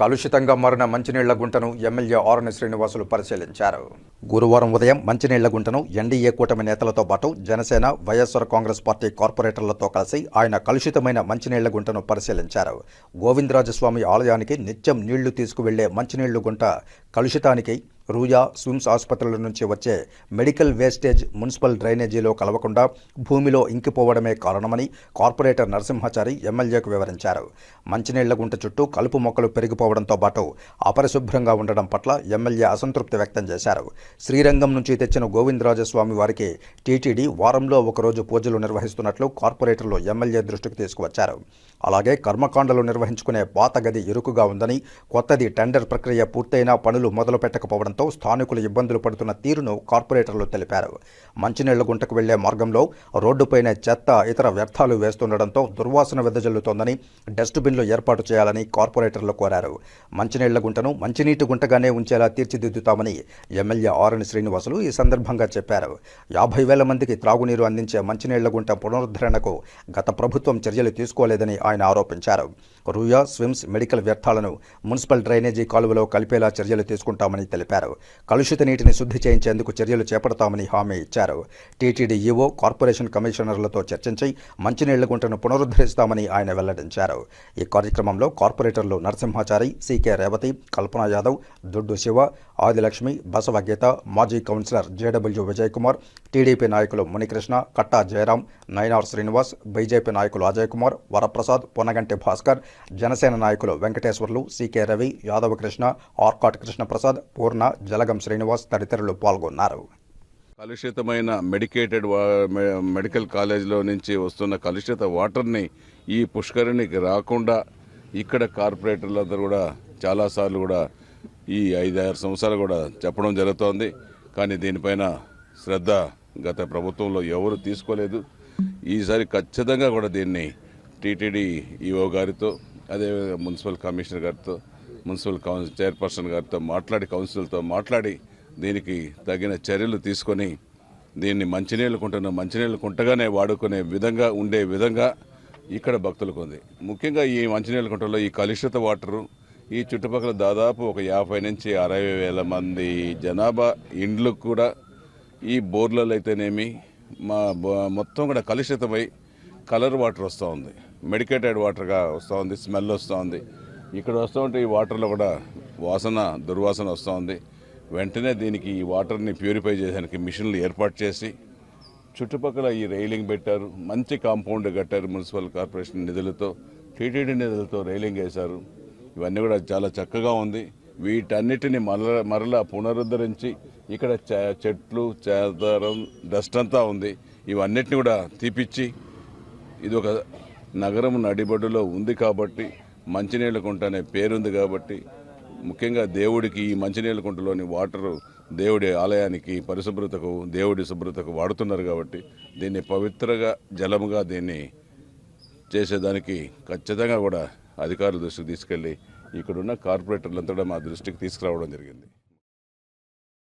కలుషితంగా మారిన మంచినీళ్ళ గుంటను MLA RN శ్రీనివాసులు పరిశీలించారు. గురువారం ఉదయం మంచినీళ్ళ గుంటను ఎన్డీఏ కూటమి నేతలతో పాటు జనసేన వైఎస్ఆర్ కాంగ్రెస్ పార్టీ కార్పొరేటర్లతో కలిసి ఆయన కలుషితమైన మంచినీళ్ళ గుంటను పరిశీలించారు. గోవిందరాజస్వామి ఆలయానికి నిత్యం నీళ్ళు తీసుకువెళ్ళే మంచినీళ్ళు గుంట కలుషితానికి రూయా స్విమ్స్ ఆసుపత్రుల నుంచి వచ్చే మెడికల్ వేస్టేజ్ మున్సిపల్ డ్రైనేజీలో కలవకుండా భూమిలో ఇంకిపోవడమే కారణమని కార్పొరేటర్ నరసింహాచారి ఎమ్మెల్యేకు వివరించారు. మంచినీళ్ళ గుంట చుట్టూ కలుపు మొక్కలు పెరిగిపోవడంతో పాటు అపరిశుభ్రంగా ఉండడం పట్ల ఎమ్మెల్యే అసంతృప్తి వ్యక్తం చేశారు. శ్రీరంగం నుంచి తెచ్చిన గోవిందరాజస్వామి వారికి టీటీడీ వారంలో ఒకరోజు పూజలు నిర్వహిస్తున్నట్లు కార్పొరేటర్లు ఎమ్మెల్యే దృష్టికి తీసుకువచ్చారు. అలాగే కర్మకాండలు నిర్వహించుకునే పాత గది ఇరుకుగా ఉందని కొత్తది టెండర్ ప్రక్రియ పూర్తయినా పనులు మొదలు పెట్టకపోవడంతో స్థానికులు ఇబ్బందులు పడుతున్న తీరును కార్పొరేటర్లు తెలిపారు. మంచినీళ్ళ గుంటకు వెళ్ళే మార్గంలో రోడ్డుపైన చెత్త ఇతర వ్యర్థాలు వేస్తుండటంతో దుర్వాసన వెదజల్లుతోందని డస్ట్బిన్లు ఏర్పాటు చేయాలని కార్పొరేటర్లు కోరారు. మంచినీళ్ళ గుంటను మంచినీటి గుంటగానే ఉంచేలా తీర్చిదిద్దుతామని ఎమ్మెల్యే ఆర్ఎన్ శ్రీనివాసులు ఈ సందర్భంగా చెప్పారు. యాభై వేల మందికి త్రాగునీరు అందించే మంచినీళ్ళ గుంట పునరుద్ధరణకు గత ప్రభుత్వం చర్యలు తీసుకోలేదని ఆయన ఆరోపించారు. రూయా స్విమ్స్ మెడికల్ వ్యర్థాలను మున్సిపల్ డ్రైనేజీ కాలువలో కలిపేలా చర్యలు తీసుకుంటామని తెలిపారు. కలుషిత నీటిని శుద్ధి చేయించేందుకు చర్యలు చేపడతామని హామీ ఇచ్చారు. టీటీడీ ఈవో కార్పొరేషన్ కమిషనర్లతో చర్చించి మంచినీళ్ళ గుంటను పునరుద్ధరిస్తామని ఆయన వెల్లడించారు. ఈ కార్యక్రమంలో కార్పొరేటర్లు నరసింహాచారి సీకే రేవతి కల్పనా యాదవ్ దుడ్డు శివ ఆదిలక్ష్మి బసవ గీత మాజీ councillor JW Vijay Kumar TDP నాయకులు మునికృష్ణ కట్టా జయరాం నయనార్ శ్రీనివాస్ బీజేపీ నాయకులు అజయ్ కుమార్ వరప్రసాద్ పొనగంటి భాస్కర్ జనసేన నాయకులు వెంకటేశ్వర్లు సీకే రవి యాదవ కృష్ణ ఆర్కాట్ కృష్ణప్రసాద్ పూర్ణ జలగం శ్రీనివాస్ తదితరులు పాల్గొన్నారు. కలుషితమైన మెడికేటెడ్ వా- మె- మెడికల్ కాలేజీలో నుంచి వస్తున్న కలుషిత వాటర్ని ఈ పుష్కరిణికి రాకుండా ఇక్కడ కార్పొరేటర్లందరూ కూడా చాలాసార్లు కూడా ఈ ఐదారు సంవత్సరాలు కూడా చెప్పడం జరుగుతోంది. కానీ దీనిపైన శ్రద్ధ గత ప్రభుత్వంలో ఎవరు తీసుకోలేదు. ఈసారి ఖచ్చితంగా కూడా దీన్ని టీటీడీ ఈఓ గారితో అదే మున్సిపల్ కమిషనర్ గారితో మున్సిపల్ కౌన్సిల్ చైర్పర్సన్ గారితో మాట్లాడి కౌన్సిల్తో మాట్లాడి దీనికి తగిన చర్యలు తీసుకొని దీన్ని మంచినీళ్ళు కుంటను మంచినీళ్ళు కుంటగానే వాడుకునే విధంగా ఉండే విధంగా ఇక్కడ భక్తులకు ఉంది. ముఖ్యంగా ఈ మంచినీళ్ళ కుంటలో ఈ కలుషిత వాటరు ఈ చుట్టుపక్కల దాదాపు ఒక యాభై నుంచి అరవై వేల మంది జనాభా ఇండ్లు కూడా ఈ బోర్లలో అయితేనేమి మా మొత్తం కూడా కలుషితమై కలర్ వాటర్ వస్తూ ఉంది. మెడికేటెడ్ వాటర్గా వస్తూ ఉంది స్మెల్ వస్తూ ఉంది. ఇక్కడ వస్తూ ఉంటే ఈ వాటర్లో కూడా వాసన దుర్వాసన వస్తూ ఉంది. వెంటనే దీనికి ఈ వాటర్ని ప్యూరిఫై చేయడానికి మిషన్లు ఏర్పాటు చేసి చుట్టుపక్కల ఈ రైలింగ్ పెట్టారు. మంచి కాంపౌండ్ కట్టారు మున్సిపల్ కార్పొరేషన్ నిధులతో. టీటీడీ నిధులతో రైలింగ్ వేశారు. ఇవన్నీ కూడా చాలా చక్కగా ఉంది. వీటన్నిటిని మరల మరలా పునరుద్ధరించి ఇక్కడ చెట్లు చేదారం డస్ట్ అంతా ఉంది. ఇవన్నిటిని కూడా తీపిచ్చి ఇది ఒక నగరం నడిబడులో ఉంది కాబట్టి మంచినీళ్ళ కుంట అనే పేరుంది కాబట్టి ముఖ్యంగా దేవుడికి ఈ మంచినీళ్ళ కుంటలోని వాటరు దేవుడి ఆలయానికి పరిశుభ్రతకు దేవుడి శుభ్రతకు వాడుతున్నారు కాబట్టి దీన్ని పవిత్రగా జలముగా దీన్ని చేసేదానికి ఖచ్చితంగా కూడా అధికారుల దృష్టికి తీసుకెళ్ళి ఇక్కడున్న కార్పొరేటర్లంతా మా దృష్టికి తీసుకురావడం జరిగింది.